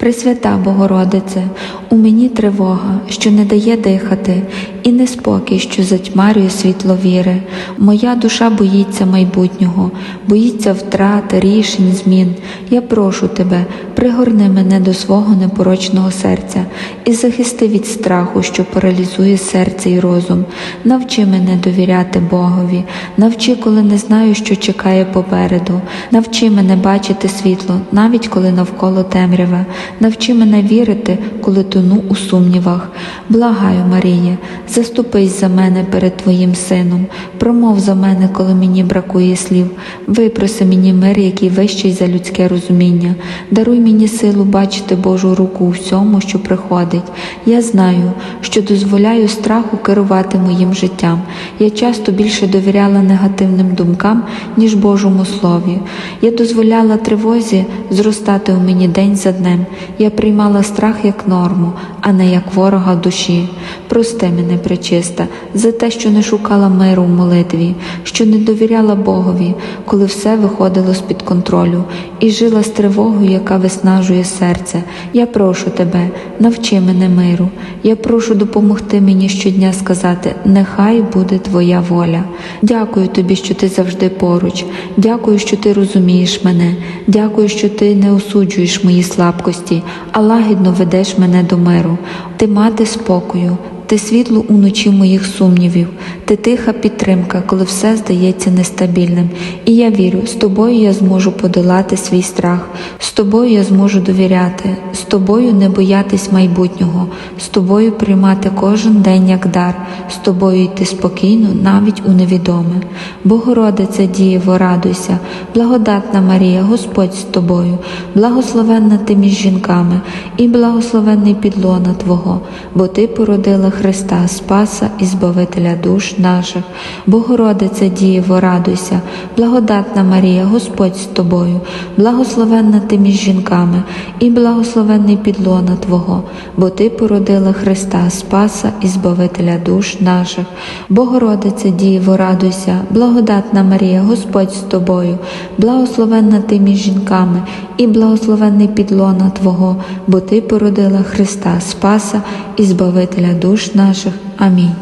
Пресвята Богородице, у мені тривога, що не дає дихати, і неспокій, що затьмарює світло віри. Моя душа боїться майбутнього, боїться втрати, рішень, змін. Я прошу тебе, пригорни мене до свого непорочного серця і захисти від страху, що паралізує серце і розум. Навчи мене довіряти Богові, навчи, коли не знаю, що чекає попереду. Навчи мене бачити світло, навіть коли навколо темрява. Навчи мене вірити, коли тону у сумнівах. Благаю, Маріє, заступись за мене перед Твоїм сином, промов за мене, коли мені бракує слів. Випроси мені мир, який вищий за людське розуміння. Даруй мені силу бачити Божу руку у всьому, що приходить. Я знаю, що дозволяю страху керувати моїм життям. Я часто більше довіряла негативним думкам, ніж Божому Слові. Я дозволяла тривозі зростати у мені день за днем. Я приймала страх як норму, а не як ворога душі. Прости мене, пречиста, за те, що не шукала миру в молитві, що не довіряла Богові, коли все виходило з-під контролю, і жила з тривогою, яка виснажує серце. Я прошу тебе, навчи мене миру. Я прошу допомогти мені щодня сказати: нехай буде твоя воля. Дякую тобі, що ти завжди поруч. Дякую, що ти розумієш мене. Дякую, що ти не осуджуєш мої слабкості, а лагідно ведеш мене до миру. Ти мати спокою. Ти світло уночі моїх сумнівів, ти тиха підтримка, коли все здається нестабільним. І я вірю, з тобою я зможу подолати свій страх, з тобою я зможу довіряти, з тобою не боятись майбутнього, з тобою приймати кожен день як дар, з тобою йти спокійно, навіть у невідоме. Богородице Дієво, радуйся, благодатна Марія, Господь з тобою, благословенна ти між жінками, і благословенний підлона Твого, бо Ти породила Христа, Спаса і Збавителя душ наших. Богородице Дієво, радуйся, благодатна Марія, Господь з тобою, благословенна ти між жінками, і благословенний підлона Твого, бо Ти породила Христа, Спаса і Збавителя душ наших. Богородице Дієво, радуйся, благодатна Марія, Господь з тобою, благословенна ти між жінками, і благословенний підлона Твого, бо Ти породила Христа, Спаса і Збавителя душ наших. Амінь.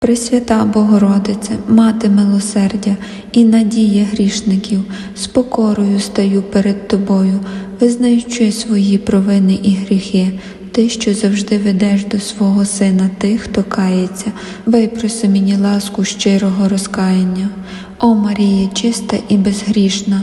Пресвята Богородице, Мати милосердя і надія грішників, з покорою стаю перед Тобою, визнаючи свої провини і гріхи, Ти, що завжди ведеш до свого Сина тих, хто кається, випроси мені ласку щирого розкаяння. О Марія, чиста і безгрішна,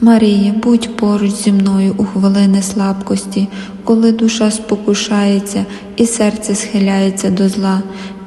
Марія, будь поруч зі мною у хвилини слабкості, коли душа спокушається і серце схиляється до зла.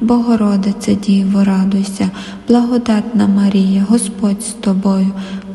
Богородице Діво, радуйся, благодатна Марія, Господь з тобою,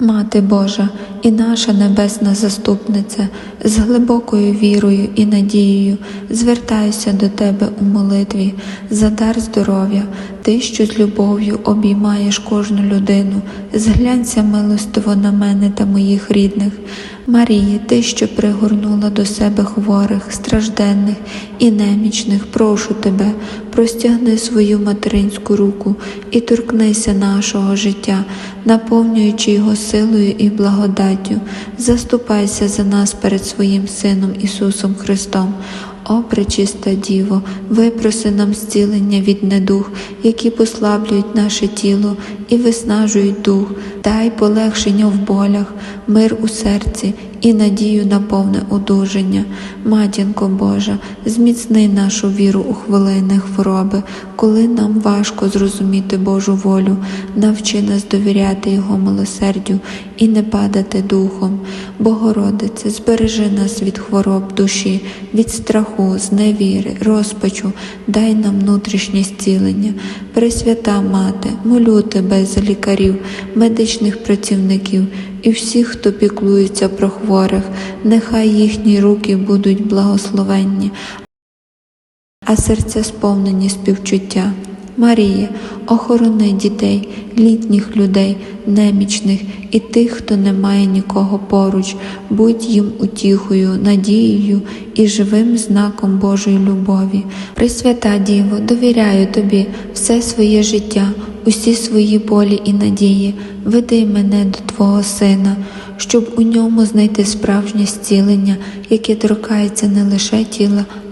Мати Божа і наша небесна заступниця, з глибокою вірою і надією звертаюся до Тебе у молитві за дар здоров'я, Ти, що з любов'ю обіймаєш кожну людину, зглянься милостиво на мене та моїх рідних. Марії, Ти, що пригорнула до себе хворих, стражденних і немічних, прошу Тебе, простягни свою материнську руку і торкнися нашого життя, наповнюючи його силою і благодаттю. Заступайся за нас перед своїм Сином Ісусом Христом. О, пречиста Діво, випроси нам зцілення від недух, які послаблюють наше тіло і виснажують дух, дай полегшення в болях, мир у серці і надію на повне одужання. Матінко Божа, зміцни нашу віру у хвилини хвороби, коли нам важко зрозуміти Божу волю, навчи нас довіряти Його милосердю і не падати духом. Богородице, збережи нас від хвороб душі, від страху, зневіри, розпачу, дай нам внутрішнє зцілення. Пресвята Мати, молю тебе за лікарів, медичних працівників і всіх, хто піклується про хворих, нехай їхні руки будуть благословенні, а серця сповнені співчуття. Марія, охорони дітей, літніх людей, немічних і тих, хто не має нікого поруч, будь їм утіхою, надією і живим знаком Божої любові. Пресвята Діво, довіряю тобі все своє життя, усі свої болі і надії, веди мене до Твого Сина, щоб у ньому знайти справжнє зцілення, яке торкається не лише тіла,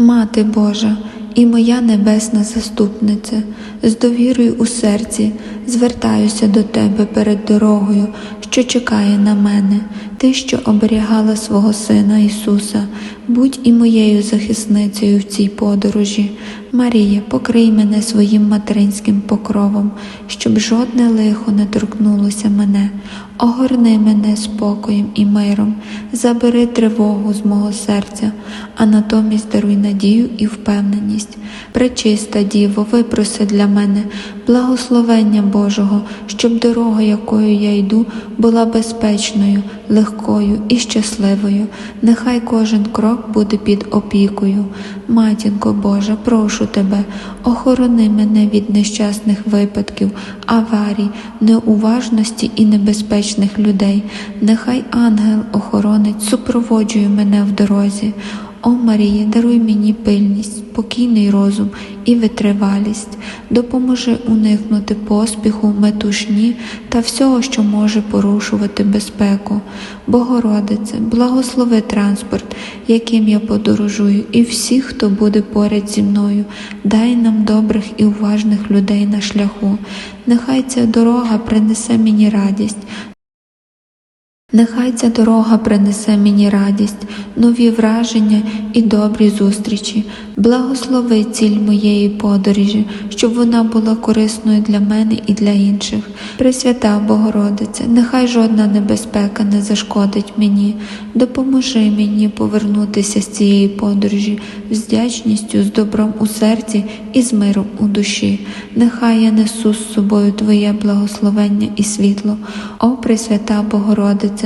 Мати Божа і моя небесна заступниця, з довірою у серці звертаюся до Тебе перед дорогою, що чекає на мене, Ти, що оберігала свого Сина Ісуса, будь і моєю захисницею в цій подорожі. Марія, покрий мене своїм материнським покровом, щоб жодне лихо не торкнулося мене. Огорни мене спокоєм і миром, забери тривогу з мого серця, а натомість даруй надію і впевненість. Пречиста Діво, випроси для мене благословення Божого, щоб дорога, якою я йду, була безпечною, легкою і щасливою. Нехай кожен крок буде під опікою. Матінко Божа, прошу тебе, охорони мене від нещасних випадків, аварій, неуважності і небезпечних людей. Нехай ангел-охоронець супроводжує мене в дорозі. О Марія, даруй мені пильність, спокійний розум і витривалість, допоможи уникнути поспіху, метушні та всього, що може порушувати безпеку. Богородице, благослови транспорт, яким я подорожую, і всіх, хто буде поряд зі мною. Дай нам добрих і уважних людей на шляху. Нехай ця дорога принесе мені радість. Нехай ця дорога принесе мені радість, нові враження і добрі зустрічі. Благослови ціль моєї подорожі, щоб вона була корисною для мене і для інших. Пресвята Богородице, нехай жодна небезпека не зашкодить мені. Допоможи мені повернутися з цієї подорожі з вдячністю, з добром у серці і з миром у душі. Нехай я несу з собою Твоє благословення і світло. О Пресвята Богородице,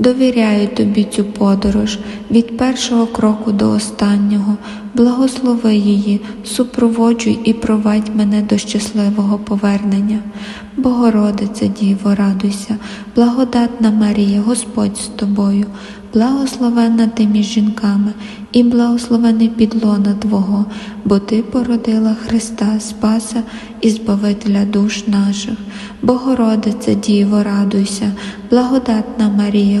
довіряю Тобі цю подорож від першого кроку до останнього. Благослови її, супроводжуй і провадь мене до щасливого повернення. Богородице, Діво, радуйся, благодатна Марія, Господь з тобою, благословенна ти між жінками, і благословений підлона Твого, бо Ти породила Христа, Спаса і Збавителя душ наших. Богородице, Діво, радуйся, благодатна Марія,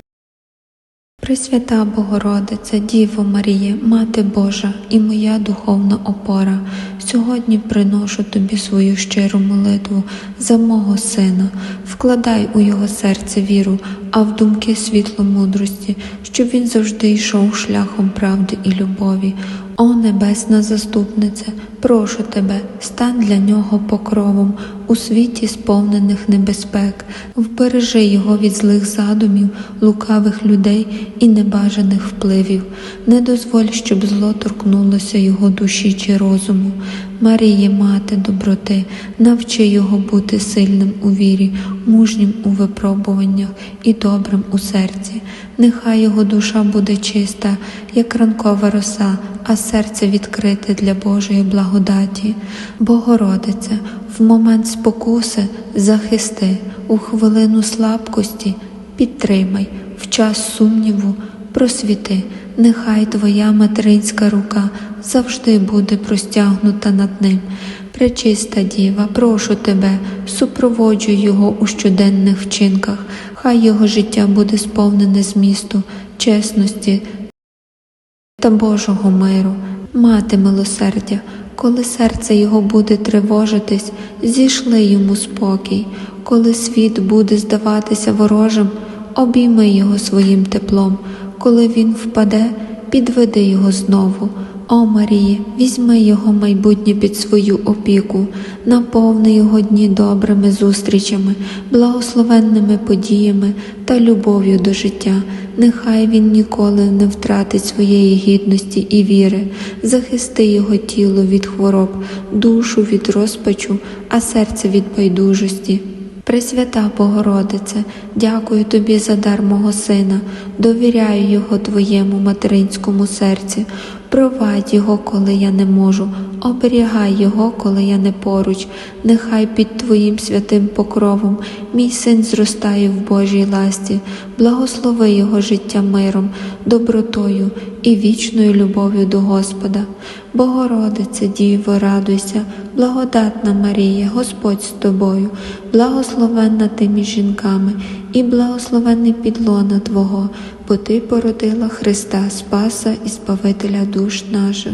Пресвята Богородиця, Діво Марія, Мати Божа і моя духовна опора, сьогодні приношу тобі свою щиру молитву за мого сина, вкладай у його серце віру, а в думки світло мудрості, щоб він завжди йшов шляхом правди і любові. О Небесна заступниця, прошу тебе, стань для нього покровом у світі сповнених небезпек, вбережи його від злих задумів, лукавих людей і небажаних впливів. Не дозволь, щоб зло торкнулося його душі чи розуму. Маріє, мати доброти, навчи його бути сильним у вірі, мужнім у випробуваннях і добрим у серці. Нехай його душа буде чиста, як ранкова роса, а серце відкрите для Божої благодаті. Богородице, в момент спокуси захисти, у хвилину слабкості підтримай, в час сумніву просвіти. Нехай Твоя материнська рука завжди буде простягнута над ним. Пречиста Діва, прошу тебе, супроводжуй його у щоденних вчинках, хай його життя буде сповнене змісту, чесності та Божого миру, мати милосердя, коли серце його буде тривожитись, зійшли йому спокій, коли світ буде здаватися ворожим, обійми його своїм теплом, коли він впаде, підведи його знову. О Маріє, візьми його майбутнє під свою опіку, наповни його дні добрими зустрічами, благословенними подіями та любов'ю до життя. Нехай він ніколи не втратить своєї гідності і віри, захисти його тіло від хвороб, душу від розпачу, а серце від байдужості. Пресвята Богородице, дякую тобі за дар мого сина, довіряю його твоєму материнському серці. Провадь його, коли я не можу, оберігай його, коли я не поруч. Нехай під Твоїм святим покровом мій син зростає в Божій ласті, благослови його життя миром, добротою і вічною любов'ю до Господа. Богородице, Діво, радуйся, благодатна Марія, Господь з тобою, благословенна ти між жінками, і благословенний підлона Твого, бо Ти породила Христа, Спаса і Спавителя душ наших.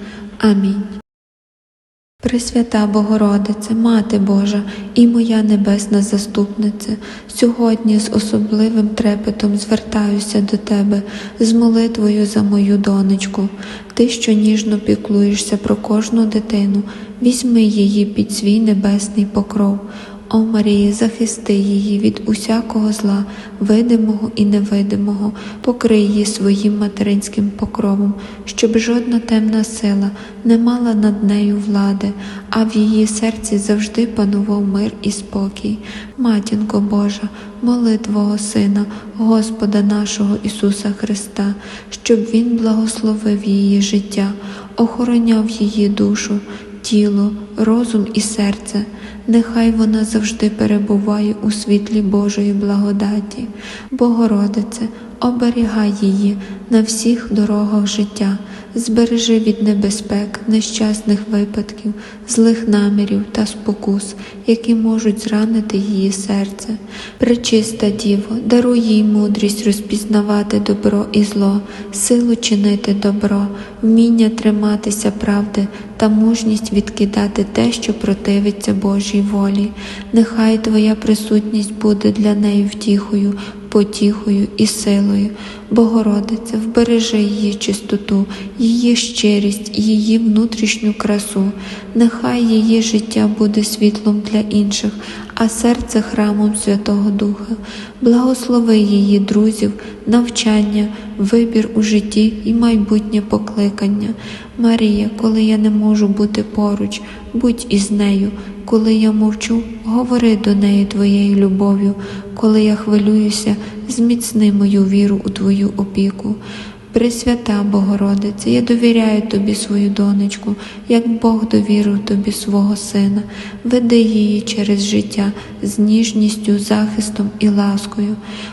Амінь. Пресвята Богородице, Мати Божа і моя небесна заступниця, сьогодні з особливим трепетом звертаюся до Тебе з молитвою за мою донечку. Ти, що ніжно піклуєшся про кожну дитину, візьми її під свій небесний покров. О Марії, захисти її від усякого зла, видимого і невидимого, покрий її своїм материнським покровом, щоб жодна темна сила не мала над нею влади, а в її серці завжди панував мир і спокій. Матінко Божа, моли Твого Сина, Господа нашого Ісуса Христа, щоб Він благословив її життя, охороняв її душу, тіло, розум і серце. Нехай вона завжди перебуває у світлі Божої благодаті. Богородице, оберігай її на всіх дорогах життя, збережи від небезпек, нещасних випадків, злих намірів та спокус, які можуть зранити її серце. Пречиста Діво, даруй їй мудрість розпізнавати добро і зло, силу чинити добро, вміння триматися правди та мужність відкидати те, що противиться Божій волі. Нехай Твоя присутність буде для неї втіхою, потіхою і силою. Богородице, вбережи її чистоту, її щирість, її внутрішню красу. Нехай її життя буде світлом для інших, а серце храмом Святого Духа. Благослови її друзів, навчання, вибір у житті і майбутнє покликання. Марія, коли я не можу бути поруч, будь із нею. Коли я мовчу, говори до неї твоєю любов'ю, коли я хвилююся, зміцни мою віру у твою опіку. Пресвята Богородице, я довіряю тобі свою донечку, як Бог довірив тобі свого сина, веди її через життя з ніжністю, захистом і ласкою.